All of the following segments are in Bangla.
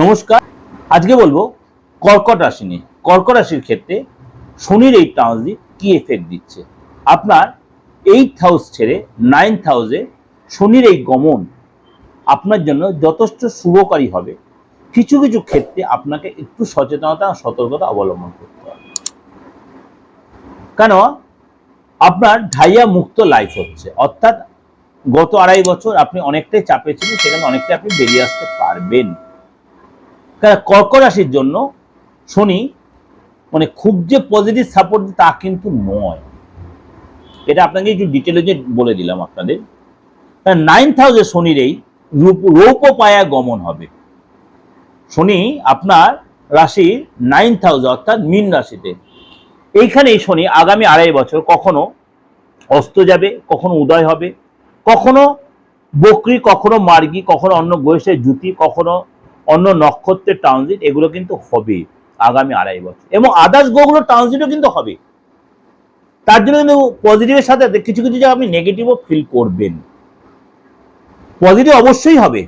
নমস্কার। আজকে বলব কর্কট রাশি নিয়ে। কর্কট রাশির ক্ষেত্রে শনির এই ট্রানজিট কি এফেক্ট দিচ্ছে? আপনার এইট হাউস ছেড়ে নাইন্থ হাউসে শনির এই গমন আপনার জন্য যথেষ্ট শুভকারী হবে। কিছু কিছু ক্ষেত্রে আপনাকে একটু সচেতনতা সতর্কতা অবলম্বন করতে হবে। কেন? আপনার ঢাইয়া মুক্ত লাইফ হচ্ছে। অর্থাৎ গত আড়াই বছর আপনি অনেকটাই চাপে ছিলেন, সেখানে অনেকটাই আপনি বেরিয়ে আসতে পারবেন। কারণ কর্ক রাশির জন্য শনি মানে খুব যে পজিটিভ সাপোর্ট তা কিন্তু নয়। এটা আপনাকে একটু ডিটেলে যে বলে দিলাম আপনাদের। নাইন্থ হাউসে শনির এই রূপ- পায়া গমন হবে। শনি আপনার রাশির নাইন্থ হাউস অর্থাৎ মীন রাশিতে। এইখানে এই শনি আগামী আড়াই বছর কখনো অস্ত যাবে, কখনো উদয় হবে, কখনো বকরি, কখনো মার্গি, কখনো অন্য গোয়েসের জুতি কখনো অন্য নক্ষত্রের ট্রানজিট এগুলো কিন্তু হবে আগামী আড়াই বছর। এবং আদার্স গ্রহগুলোর ট্রানজিটও কিন্তু হবে। তার জন্য কিন্তু পজিটিভের সাথে কিছু কিছু জায়গায় আপনি নেগেটিভও ফিল করবেন। পজিটিভ অবশ্যই হবে।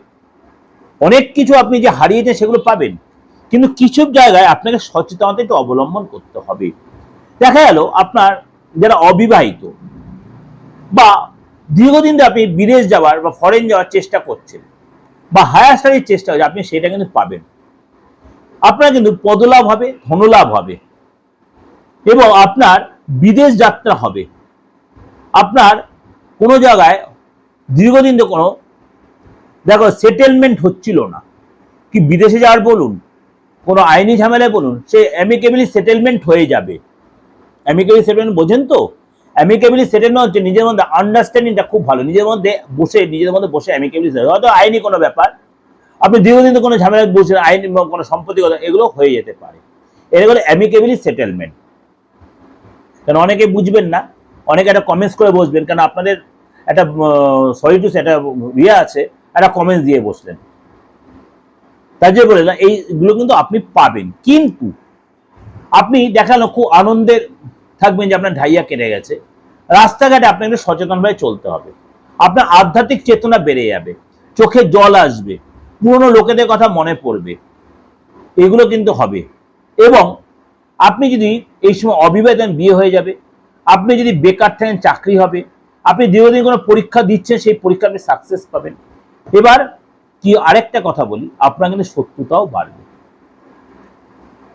অনেক কিছু আপনি যে হারিয়েছেন সেগুলো পাবেন। কিন্তু কিছু জায়গায় আপনাকে সচেতনতা একটু অবলম্বন করতে হবে। দেখা গেল আপনার যারা অবিবাহিত বা দীর্ঘদিন ধরে আপনি বিদেশ যাওয়ার বা ফরেন যাওয়ার চেষ্টা করছেন বা হায়ার স্টাডির চেষ্টা হচ্ছে আপনি সেটা কিন্তু পাবেন। আপনার কিন্তু পদলাভ হবে, ধনলাভ হবে। এবং আপনার বিদেশ যাত্রা হবে। আপনার কোনো জায়গায় দীর্ঘদিন তো কোনো, দেখো সেটেলমেন্ট হচ্ছিল না। কি বিদেশে যাওয়ার বলুন, কোনো আইনি ঝামেলায় বলুন, সে অ্যামিকেবলি সেটেলমেন্ট হয়ে যাবে। অ্যামিকেবলি সেটেলমেন্ট বোঝেন তো? অ্যামিকেবলি সেটেলমেন্ট হচ্ছে নিজের মধ্যে আন্ডারস্ট্যান্ডিংটা খুব ভালো। নিজের মধ্যে বসে নিজের মধ্যে বসে অ্যামিকেবলি হয়তো আইনি কোনো ব্যাপার, আপনি দীর্ঘদিন কোনো ঝামেলা বসে আইনি কোনো সম্পত্তিগত এগুলো হয়ে যেতে পারে। এটা হলো অ্যামিকেবলি সেটেলমেন্ট কেন অনেকে বুঝবেন না, অনেকে একটা কমেন্টস করে বসবেন কারণ আপনাদের একটা সরি টু একটা ইয়ে আছে, একটা কমেন্টস দিয়ে বসলেন। তার যে বলে এইগুলো কিন্তু আপনি পাবেন। কিন্তু আপনি দেখাল খুব আনন্দের থাকবেন যে আপনার ঢাইয়া কেটে গেছে। রাস্তাঘাটে আপনাকে সচেতনভাবে চলতে হবে। আপনার আধ্যাত্মিক চেতনা বেড়ে যাবে। চোখে জল আসবে। পুরনো লোকেদের কথা মনে পড়বে। এগুলো কিন্তু হবে। এবং আপনি যদি এই সময় অবিবাহিত বিয়ে হয়ে যাবে, আপনি যদি বেকার থাকেন, চাকরি হবে, আপনি দীর্ঘদিন কোনো পরীক্ষা দিচ্ছেন, সেই পরীক্ষা আপনি সাকসেস পাবেন। এবার কি আরেকটা কথা বলি, আপনার কিন্তু শত্রুতাও বাড়বে।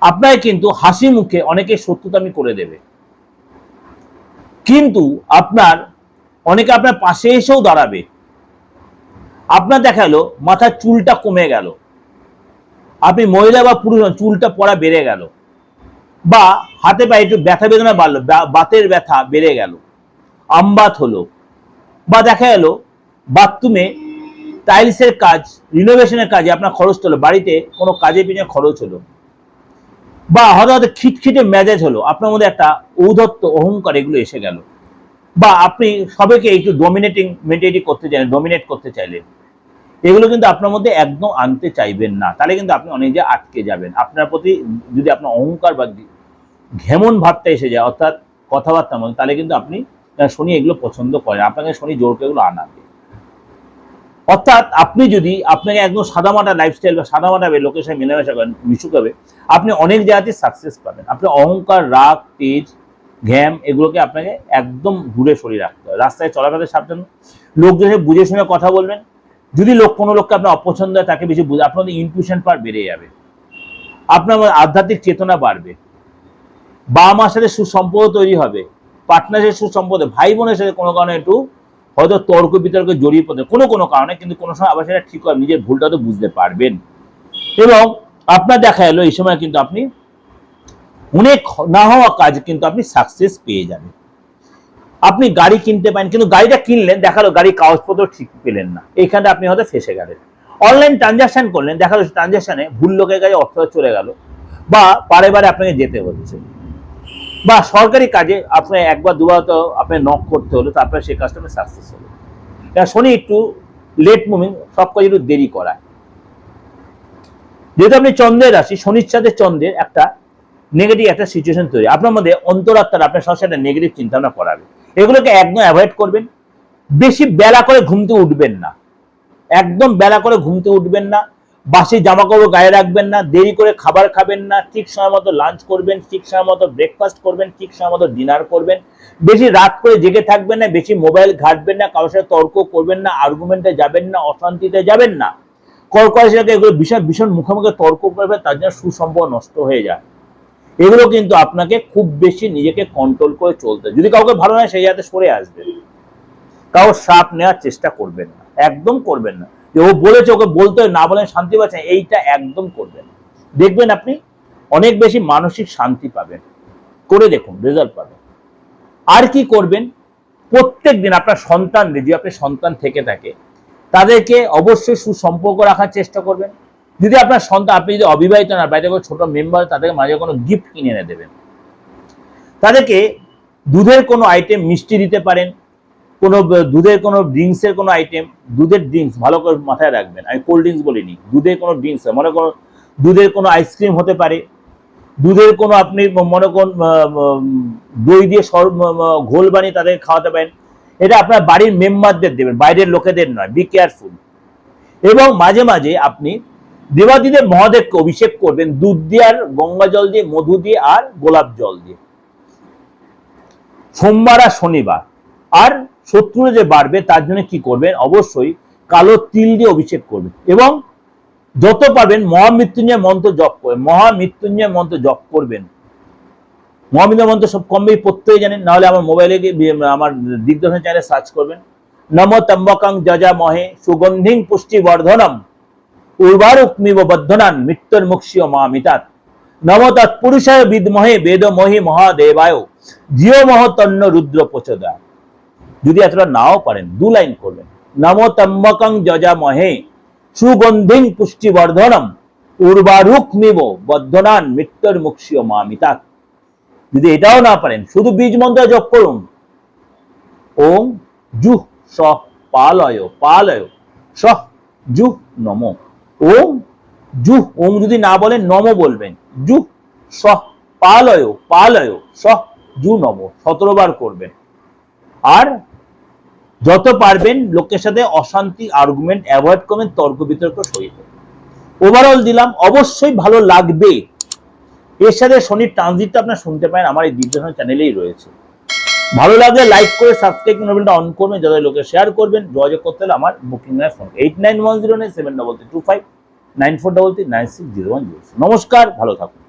আপনাকে কিন্তু হাসি মুখে অনেকে শত্রুতা আমি করে দেবে। কিন্তু আপনার, অনেকে আপনার পাশে এসেও দাঁড়াবে। আপনার দেখা গেল, মাথার চুলটা কমে গেল। আপনি মহিলা বা পুরুষ চুলটা পড়া বেড়ে গেল। বা হাতে পায়ে একটু ব্যথা বেদনা বাড়লো বাতের ব্যথা বেড়ে গেল। আমবাত হলো। বা দেখা গেল, বাথরুমে টাইলসের কাজ রিনোভেশনের কাজে আপনার খরচ হলো, বাড়িতে কোনো কাজের পিছনে খরচ হলো। বা হয়তো খিটখিটে মেজাজ হলো, আপনার মধ্যে একটা ঔদত্ত অহংকার এগুলো এসে গেল। বা আপনি সবাইকে একটু ডমিনেটিং মেন্টালিটি করতে চাইলেন ডমিনেট করতে চাইলেন, এগুলো কিন্তু আপনার মধ্যে একদম আনতে চাইবেন না। তাহলে কিন্তু আপনি অনেক জায়গায় আটকে যাবেন। আপনার প্রতি যদি আপনার অহংকার বা ঘেমন ভাবটা এসে যায়, অর্থাৎ কথাবার্তার মধ্যে, তাহলে কিন্তু আপনি শনি এগুলো পছন্দ করেন আপনাকে শনি জোরকে এগুলো আনাবে। অর্থাৎ আপনি যদি আপনাকে একদম সাদামাটা লাইফস্টাইল বা সাদামাটা লোকের সাথে মেলামেশা করেন, মিশুক হবে, আপনি অনেক জায়গাতে সাকসেস পাবেন। আপনি অহংকার, রাগ, তেজ, ঘ্যাম এগুলোকে আপনাকে একদম দূরে সরিয়ে রাখতে হবে। রাস্তায় চলাফেরা সাবধান সাথে বুঝে শুনে কথা বলবেন। যদি লোক, কোনো লোককে আপনার অপছন্দ হয়, তাকে বেশি বুঝে, আপনাদের ইনটিউশন পার বেড়ে যাবে। আপনার আধ্যাত্মিক চেতনা বাড়বে। বাবা মার সাথে সুসম্পর্ক তৈরি হবে। পার্টনারের সুসম্পর্ক ভাই বোনের সাথে কোনো কারণে একটু হয়তো তর্ক বিতর্কে জড়িয়ে পড়তে কোনো কোনো কারণে, কিন্তু কোনো সময় আবার সেটা ঠিক হয় নিজের ভুলটা তো বুঝতে পারবেন। এবং আপনার দেখা এলো, এই সময় কিন্তু আপনি অনেক না হওয়া কাজ কিন্তু আপনি সাকসেস পেয়ে যাবেন। আপনি গাড়ি কিনতে পারেন, কিন্তু গাড়িটা কিনলেন, দেখাল গাড়ির কাগজপত্র ঠিক পেলেন না। এইখানে আপনি হয়তো ফেসে গেলেন। অনলাইন ট্রানজাকশন করলেন, দেখাল ট্রানজাকশনে ভুল লোকের কাছে অর্থ চলে গেল, বা বারে বারে আপনাকে যেতে হচ্ছে বা সরকারি কাজে আপনি একবার, দুবার তো আপনি নক করতে হলো তারপরে সেই কাজটা আপনি সাকসেস হলো শনি একটু লেট মুভিং সব কাজ একটু দেরি করা যেহেতু আপনি চন্দ্রের রাশি, শনির সাথে চন্দ্রের একটা নেগেটিভ একটা সিচুয়েশন তৈরি। আপনার মধ্যে অন্তরাত্মার, আপনার সঙ্গে একটা নেগেটিভ চিন্তা ভাবনা করাবে। এগুলোকে একদম অ্যাভয়েড করবেন। বেশি বেলা করে ঘুমতে উঠবেন না। একদম বেলা করে ঘুমতে উঠবেন না। বাসি জামা কাপড় গায়ে রাখবেন না, দেরি করে খাবার খাবেন না, ঠিক সময় মতো লাঞ্চ করবেন, ঠিক সময় মতো ব্রেকফাস্ট করবেন, ঠিক সময় মতো ডিনার করবেন। বেশি রাত করে জেগে থাকবেন না, বেশি মোবাইল ঘাটবেন না, কারোর সাথে তর্ক করবেন না আর্গুমেন্টে যাবেন না, অশান্তিতে যাবেন না। সাথে এগুলো ভীষণ ভীষণ মুখে মুখে তর্ক করবে তার জন্য সুসম্পর্ক নষ্ট হয়ে যায়। এগুলো কিন্তু আপনাকে খুব বেশি নিজেকে কন্ট্রোল করে চলতে যদি কাউকে ভালো নয় সেই যাতে সরে আসবে। কারোর সাপ নেওয়ার চেষ্টা করবেন না, একদম করবেন না। যে ও বলেছে, ওকে বলতে না বলেন শান্তি পাচ্ছেন এইটা একদম করবেন দেখবেন আপনি, অনেক বেশি মানসিক শান্তি পাবেন। করে দেখুন রেজাল্ট পাবেন। আর কি করবেন? প্রত্যেক দিন আপনার সন্তানদের যদি আপনার সন্তান থেকে থাকে, তাদেরকে অবশ্যই সুসম্পর্ক রাখার চেষ্টা করবেন। যদি আপনার সন্তান, আপনি যদি অবিবাহিত না বাইরে কোনো ছোট মেম্বার তাদেরকে মাঝে কোনো গিফট কিনে এনে দেবেন। তাদেরকে দুধের কোনো আইটেম মিষ্টি দিতে পারেন। কোনো, দুধের কোনো ড্রিঙ্কসের কোনো আইটেম দুধের ড্রিঙ্কস ভালো করে মাথায় রাখবেন। আমি কোল্ড ড্রিঙ্কস বলিনি, দুধের কোনো ড্রিঙ্কস মনে করো দুধের কোনো আইসক্রিম হতে পারে, দুধের কোনো আপনি মনে করুন দই দিয়ে সর ঘোল বানিয়ে তাদের খাওয়াতে পারেন, এটা আপনার বাড়ির মেম্বারদের দেবেন, বাইরের লোকেদের নয় বি কেয়ারফুল এবং মাঝে মাঝে আপনি দেবাদিদেব মহাদেবকে অভিষেক করবেন, দুধ দিয়ে আর গঙ্গা জল দিয়ে, মধু দিয়ে আর গোলাপ জল দিয়ে। সোমবার আর শনিবার আর শত্রু যে বাড়বে তার জন্য কি করবেন? অবশ্যই কালো তিল দিয়ে অভিষেক করবেন এবং যত পারবেন মহামৃত্যুঞ্জয় মন্ত্র জপ করবেন মহামৃত্যুঞ্জয় মন্ত্র জপ করবেন। মহামৃত্যুঞ্জয় মন্ত্র সব কম বেশি প্রত্যেকে জানেন, নাহলে আমার মোবাইলে গিয়ে, আমার দিগদর্শন চ্যানেলে সার্চ করবেন। নম তম্বকং যজা মহে সুগন্ধিং পুষ্টি বর্ধনম উর্বারুক্মিব বদ্ধনান মৃত্যুর মুক্ষিয় মামিতাত নম তৎপুরুষায় বিদমহে বেদমহি মহাদেবায়। জিও মহতন্ন রুদ্র প্রচোদয় যদি এতটা নাও পারেন, দু লাইন করবেন নম তম্বকং যজা মহে সুগন্ধিং পুষ্টি বর্ধনম উর্বারুক্মিব বদ্ধনান মৃত্যুর মুক্ষিয় মামিতাত যদি এটাও না পারেন, শুধু বীজ মন্ত্র জপ করুন। ওম জুহ স পালয় পালয় সহ জুহ নম। ওম জুহ, ওম যদি না বলেন, নম বলবেন। জুহ সহ পালয় পালয় সহ জু নম, সতেরো বার করবেন। আর যত পারবেন লোকের সাথে অশান্তি আর্গুমেন্ট অ্যাভয়েড করবেন, তর্ক বিতর্ক সহিত। ওভারঅল দিলাম, অবশ্যই ভালো লাগবে। এর সাথে শনির ট্রানজিটটা আপনার শুনতে পারেন, আমার এই দিব্যসন চ্যানেলেই রয়েছে। ভালো লাগলে লাইক করে সাবস্ক্রাইব নোবেলটা অন করবেন যাদের লোকে শেয়ার করবেন। যোগাযোগ করতে হলে আমার বুকিং এর phone eight nine one zero nine seven double three two five nine four double three nine six zero one zero নমস্কার, ভালো থাকুন।